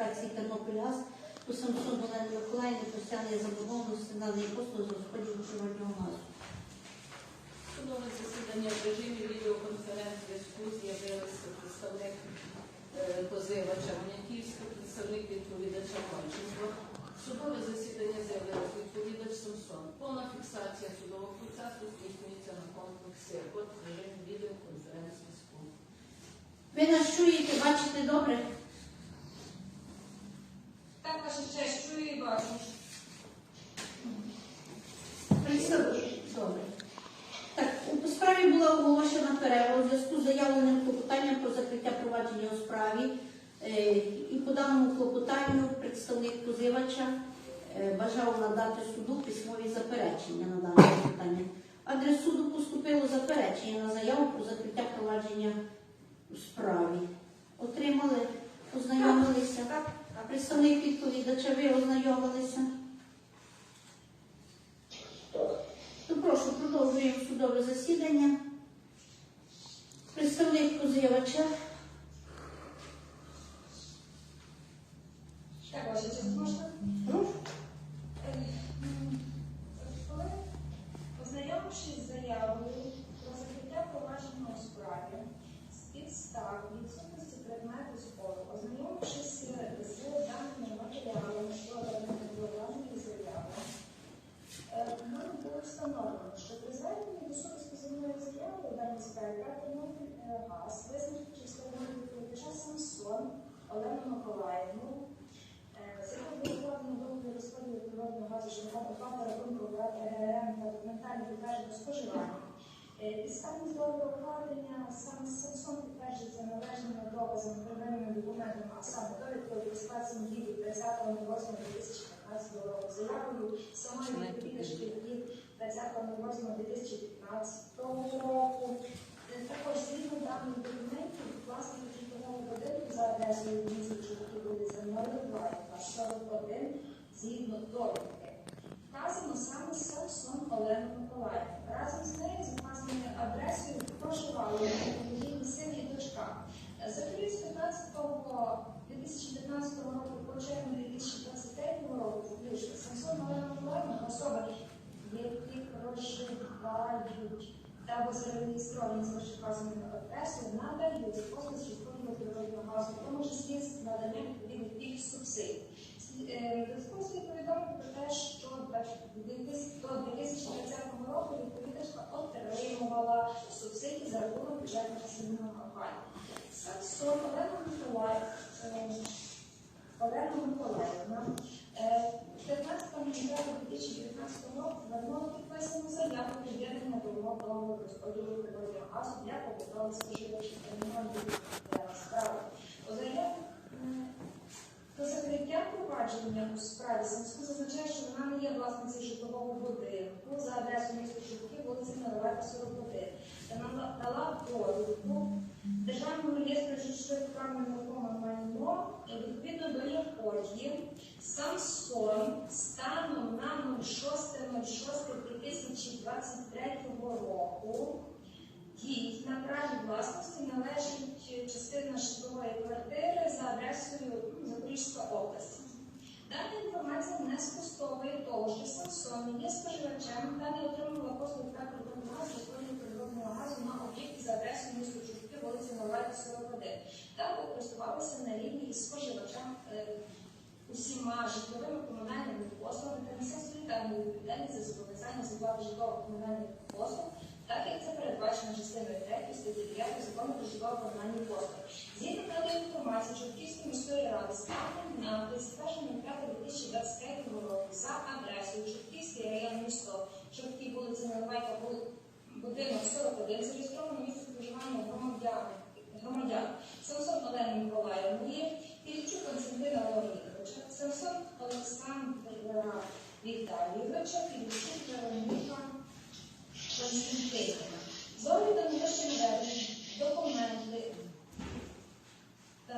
електрифікації Тернопільгаз по Самсон Олені Миколаївні постійної заборгованості на неї послуг з розподілу природнього газу. Судове засідання в режимі відеоконференц-зв'язку з'явилися представник е, позивача Маняківський, представник відповідача Мальченко. Судове засідання з'явилася відповідач Самсон. Повна фіксація судового процесу здійснюється на комплексі режимі відеоконференц-зв'язку. Ви нас чуєте, бачите добре? Так, ваша честь, чую і бачу. Представ- Добре. Так, у справі була оголошена перерва у зв'язку з заявленим клопотанням про закриття провадження у справі. Е, І по даному клопотанню представник позивача е, бажав надати суду письмові заперечення на дане клопотання. Адрес суду поступило заперечення на заяву про закриття провадження у справі. Отримали, ознайомилися. А представник відповідача, ви ознайомилися? То прошу, продовжуємо судове засідання. Представник позивача. Так, ваша честь, можна? Прошу. Е, м, Коли, ознайомившись з заявою про закриття провадження у справі з підстав відсутності предмету спору, ознайомившись з даними матеріалами щодо невідповідальної заяви, е, нам було встановлено, що при зверненні до суду з позивною заявою у даній справі Тернопіль газ визначив встановлення відповідача Самсон Олену Миколаївну з якого було укладено договір розподілу природного газу шляхом оплати рахунку ГРМ та документальне споживання. Е, Підставність договору укладення саме Самсон підтверджується належними доказами первинними документами, а саме довідкою про реєстрацію дії 30.08.2015 року, заявою самої відповідачки від 20.08.2015 року. Е, Також згідно даних документів, власник житлового будинку за адресою міста Чоловіки вулиця Мордоваєва, 41, згідно довідки. Вказано саме Самсон Олену Миколаївну. Разом з нею за вказаною адресою проживали її син і дочка. За період з 15 2015 року по червень 2023 року включно Самсон Олена Миколаївна особа, які проживають та зареєстровані з вищевказаною адресою, надають за послуги з розподілу природного газу, в тому числі з наданням відповідних субсидій. Респонсі повідомив про те, що до 2020 року відповідачка отримувала субсидії за рахунок бюджетного сімейного опалення. Самсон Олена Миколаїв, е, Олена Миколаївна, е, 15.09.2019 року звернула підписану заяву приєднання до умов розподілу природного газу для побутових споживачів термінальної справи. У заяві м, закриття провадження у справі Самску зазначає, що вона не є власницею житлового будинку за адресою міста Чубки, вулиця Наровека, 41. Та нада- дала довідку Державному реєстру нерухоме майно, відповідно до якої Самсон станом на 06.06.2023 року їй на праві власності належить частина житлової квартири за адресою ну, Запорізька область. Дана інформація не спростовує того, що Самсон є споживачем та не отримувала послуг та газу розподілу природного газу на об'єкті за адресою міста Чубки, вулиця Новайка, 41, та користувалася на рівні із споживачем е, усіма житловими комунальними послугами та несе солідарну відповідальність за зобов'язання з житлово-комунальних послуг, так як це передбачено частиною 3 статті 9 закону про житлово-комунальні послуги. Згідно даної інформації, Чортківської міської ради станом на 31.05.2023 року за адресою Чортківський район місто Чортків, вулиця Наливайка, будинок 41, зареєстровано місце проживання громадян, громадян Самсон Олени Миколаївної, Ільчук Константина Леонідовича, Самсон Олександра Віталійовича, Ільчук Вероніка конституційно. Довідом вишенверні документи та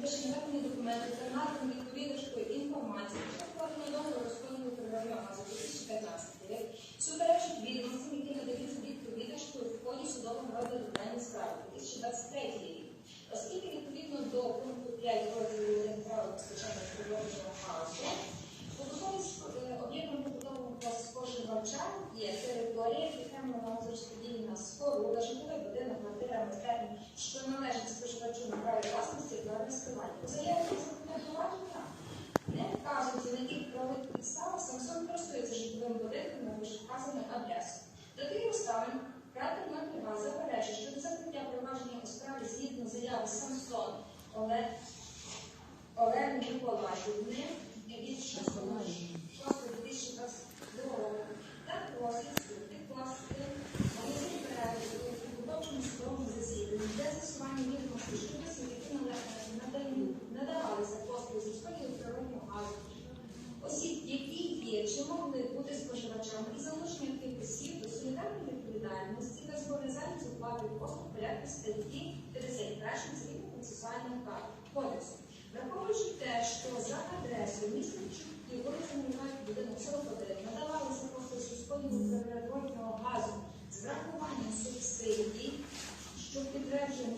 вишенверні документи та марком відповідачкою інформації, що вкладно до розкону програми АЗО 2015 рік, суперечить відомостям, які надаються відповідачкою в ході судового розгляду даної справи 2023 рік. Оскільки відповідно до пункту 5 розділу 1 правил спочатку природного хаосу, податкові для споживача є територія, яка на розподілена споруда, житловий будинок, квартира, майстерні, що належить споживачу на праві власності для розкривання. У заяві про законодавчування не вказується, на яких правових підставах Самсон користується житловим будинком на вказану адресу. До тих обставин кратер Макліва заперечує, що до закриття провадження у справі згідно заяви Самсон Олег Олег Миколаївни від 6 жовтня просить суд відкласти оголосити перегляд у підготовчому для з'ясування відомостей щодо осіб, які надавалися послуги з розподілу природнього газу, осіб, які є чи могли бути споживачами і залучення тих осіб до солідарної відповідальності та оплати послуг порядку статті 51 цивільного процесуального кодексу. Враховуючи те, що за адресою міста Чутки, вулиця Мільною, будинок 41, надавалися з розподілу газу. З врахуванням субсидій, що підтверджує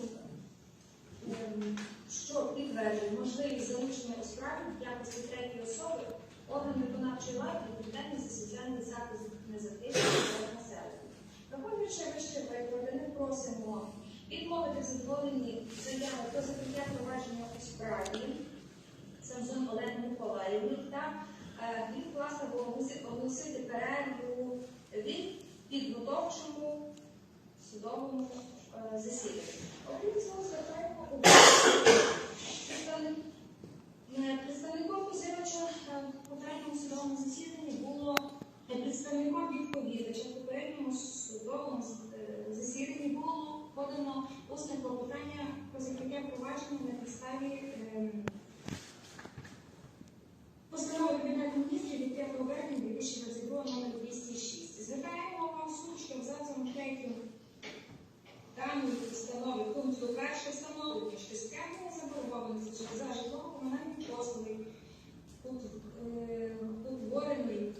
ем, що можливість залучення у справі в якості третьої особи орган виконавчої влади відповідальний за соціальний захист незахищених населення. Враховуючи вище ми просимо відмовити в заяви про закриття провадження у справі. Самсон Олег Миколаївні та е, відкласти або оголосити перерву від підготовчому судовому е, засіданні. Окрім цього, звертаємо увагу представник- представником позивача е, в попередньому судовому засіданні було представником відповідача в попередньому судовому засіданні було подано усне клопотання про закриття провадження на підставі Постанова Кабінету міністрів від 5 вересня 2022 номер 206. Звертаємо вам суд, що абзацом 3 даної постанови пункту 1 встановлення, що стягнення заборгованості за житлово-комунальні послуги е,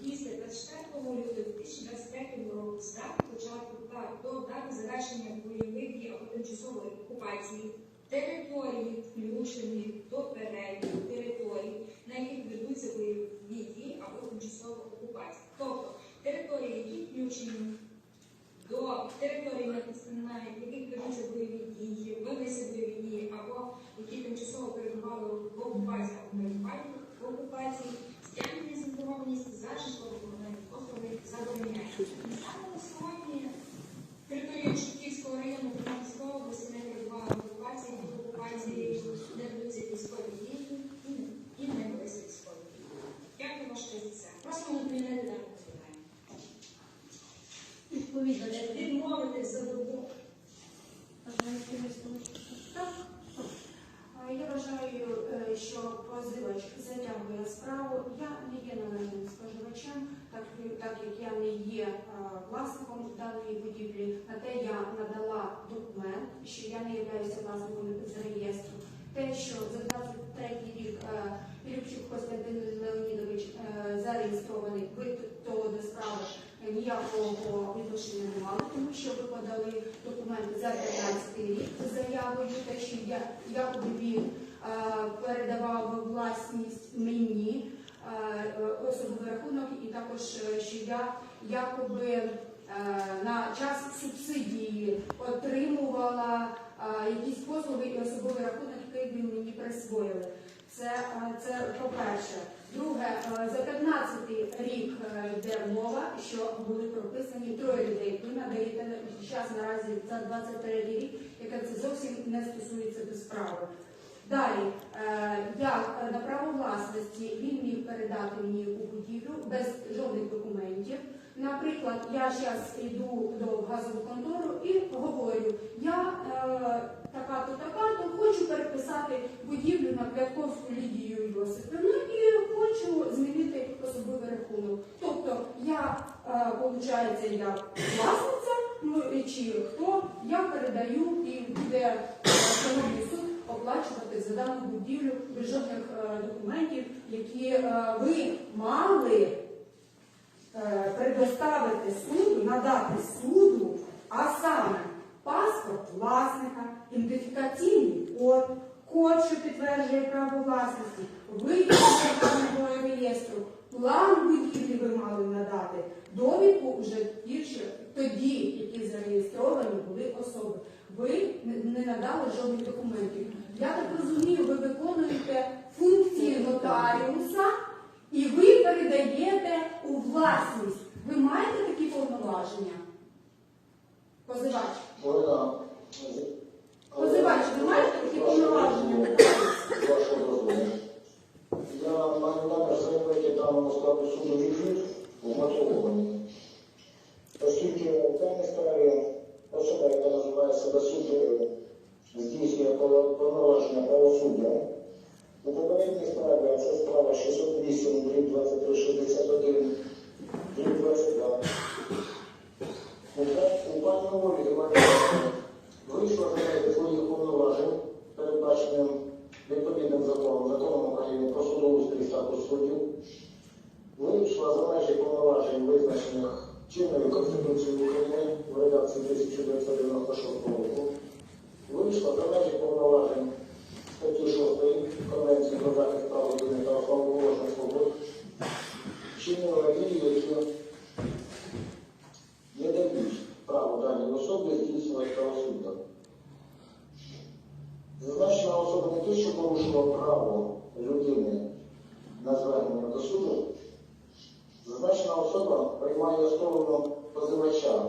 після 24 лютого 2023 року з дати початку та до дати завершення бойових дій тимчасової окупації території, включеної до переліку територій, на яких ведуться бойові дії або тимчасова окупація. Тобто території, які включені до території, на яких ведуться бойові дії, велися бойові дії або які тимчасово перебували в окупації або в окупації, стягнення заборгованості за житлово-комунальні послуги забороняється. Саме на сьогодні територія Шевківського району Тернопільської області не перебувала в окупації, в окупації не ведуться військові дії і не- і не велися військові дії. Дякую ваш за це. Просимо на прийняти дане питання. Відповідно, Відмовити в задоволенні. бажаєте висловити? Я вважаю, е, що позивач затягує справу. Я не є належним споживачем, так, так як я не є е, власником даної будівлі. На те я надала документ, що я не являюся власником з реєстру. Те, що за 23 рік е, Любчук Костянтин Леонідович е, зареєстрований, ви того до справи ніякого відношення не мали, тому що ви подали документи за 15 рік заявою, те, що якоби він передавав власність мені особовий рахунок, і також е, що я якоби е, на час субсидії отримувала якісь послуги і особовий рахунок, який ви мені присвоїли. Це, це по-перше. Друге, е, за 15 рік е, йде мова, що були прописані троє людей. Ви надаєте час наразі за 23 рік, яке це зовсім не стосується до справи. Далі, е, як на право власності він міг передати мені яку будівлю без жодних документів. Наприклад, я зараз йду до газову контору і говорю, я е, така-то, така-то, хочу переписати будівлю на Квятковську Лідію Йосипівну і хочу змінити особовий рахунок. Тобто я, виходить, як власниця, ну чи хто, я передаю і буде е, шановний суд оплачувати за дану будівлю без жодних е, документів, які е, ви мали е, предоставити суду, надати суду, а саме паспорт власника, ідентифікаційний код, код, що підтверджує право власності, витяг з реєстру, план будівлі ви мали надати, довідку вже що тоді, які зареєстровані були особи. Ви не надали жодних документів. Я так розумію, ви виконуєте функції нотаріуса і ви передаєте у власність. Ви маєте такі повноваження? Позивач. Олена, Позивач? Вашого дозволу. Я маю намір заявити даному складу суду відвід вмотивований. Оскільки в даній справі особа, яка називає себе суддею, здійснює правосуддя, у попередній справі, це справа 608, 2361, 22, у па- Олі Іванівни вийшла за своїх повноважень, передбаченим відповідним законом, законом України про судоустрій статус суддів, вийшла за межі повноважень, визначених чинною Конституцією України в редакції 1996 року, вийшла за межі повноважень статті 6 Конвенції про захист прав людини та основоположних свобод, чинила дії, не дають право даній особі здійснювати правосуддя. Зазначена особа не те, що право людини на звернення до суду, зазначена особа приймає сторону позивача.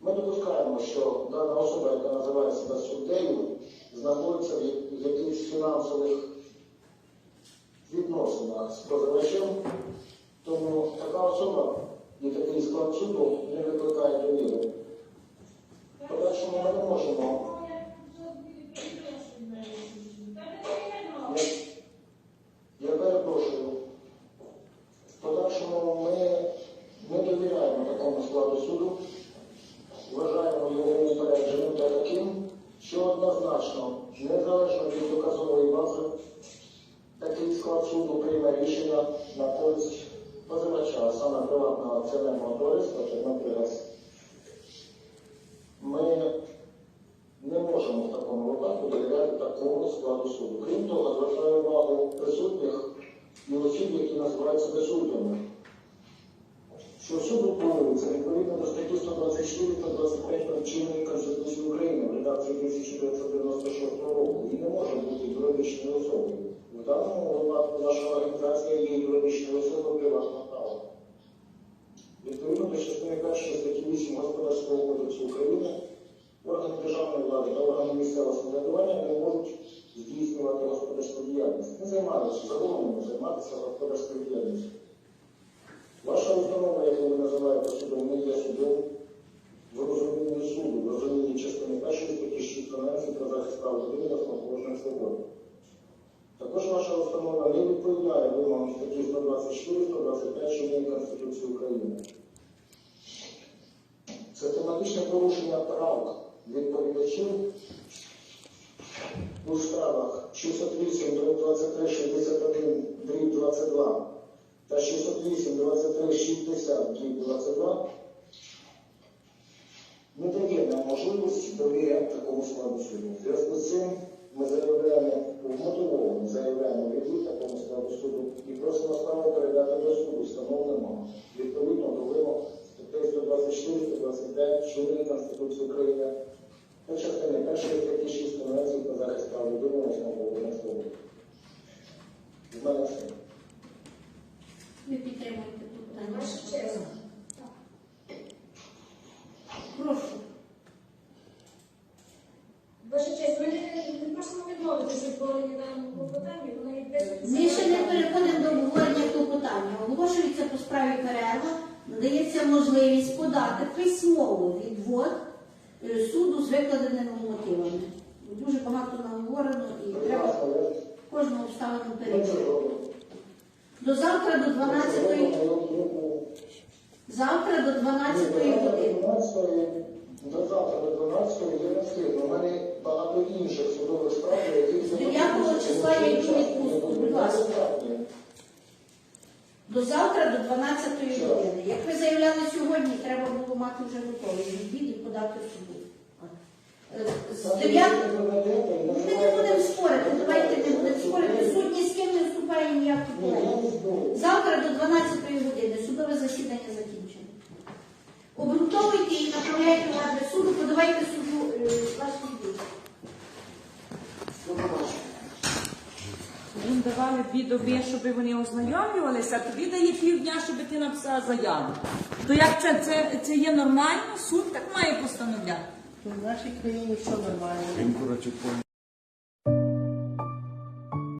Ми допускаємо, що дана особа, яка називає себе суддею, знаходиться в якихось фінансових відносинах з позивачем, тому така особа і такий склад суду не викликає довіри. Подальшому ми не можемо. Я, я перепрошую. В подальшому ми не довіряємо складу суду, вважаємо його упередженим та таким, що однозначно, незалежно від доказової бази, такий склад суду прийме рішення на користь позивача, саме приватного акціонерного товариства Тернопільгаз. Ми не можемо в такому випадку довіряти такому складу суду. Крім того, звертаю увагу присутніх і осіб, які називають себе суддями. Що суд утворюється відповідно до статті 124 та 25 чинної Конституції України в редакції 1996 року і не може бути юридичною особою. В даному випадку наша організація є юридичною особою приватного права. Відповідно до частини першої статті 8 Господарського кодексу України, органи державної влади та органи місцевого самоврядування не можуть здійснювати господарську діяльність. Не займаються, заборонено займатися господарською діяльністю. Називаєте судом, не судом в розумінні суду, в розумінні частини першої статті 6 Конвенції про захист прав людини та основоположних свобод. Також ваша установа не відповідає вимогам статті 124-125 чинної Конституції України. Систематичне порушення прав відповідачів у справах 608, 23, 61, 22 та 608, 23, 60, 22 не дає нам можливості довіряти такому складу суду. В зв'язку з цим ми заявляємо, вмотивовано заявляємо відвід такому складу суду і просимо справу передати до суду, встановлено відповідно до вимог статей 124, 125 чинної Конституції України та частини першої статті 6 Конвенції про захист прав людини та основоположних свобод. Мене все. Ви підтримуєте питання? Прошу. Ваша честь, ми не, просимо відмовитися від обговорення даного клопотання, воно йде Ми ще не переходимо до обговорення клопотання. Оголошується по справі перерва, надається можливість подати письмово відвод е, суду з викладеними мотивами. Дуже багато наговорено і треба кожну обставину зробимо. До завтра до 12 завтра до 12 години. До завтра до 12 я не встигну. У мене багато інших судових справ, яких З 9 числа я йду відпустку, будь ласка. До завтра до 12 години. Як ви заявляли сьогодні, треба було мати вже готовий відвід і подати суду. З 9 ми не будемо спорити, давайте не будемо спорити. Суд ні з ким не вступає ніякі полеміки. Завтра до 12 години судове засідання закінчено. Обґрунтовуйте і направляйте в адрес суду, подавайте суду е, власні дії. Їм давали дві доби, щоб вони ознайомлювалися, а тобі дає півдня, щоб ти написала заяву. То як це, це, це є нормально? Суд так має постановляти. В нашій країні все нормально.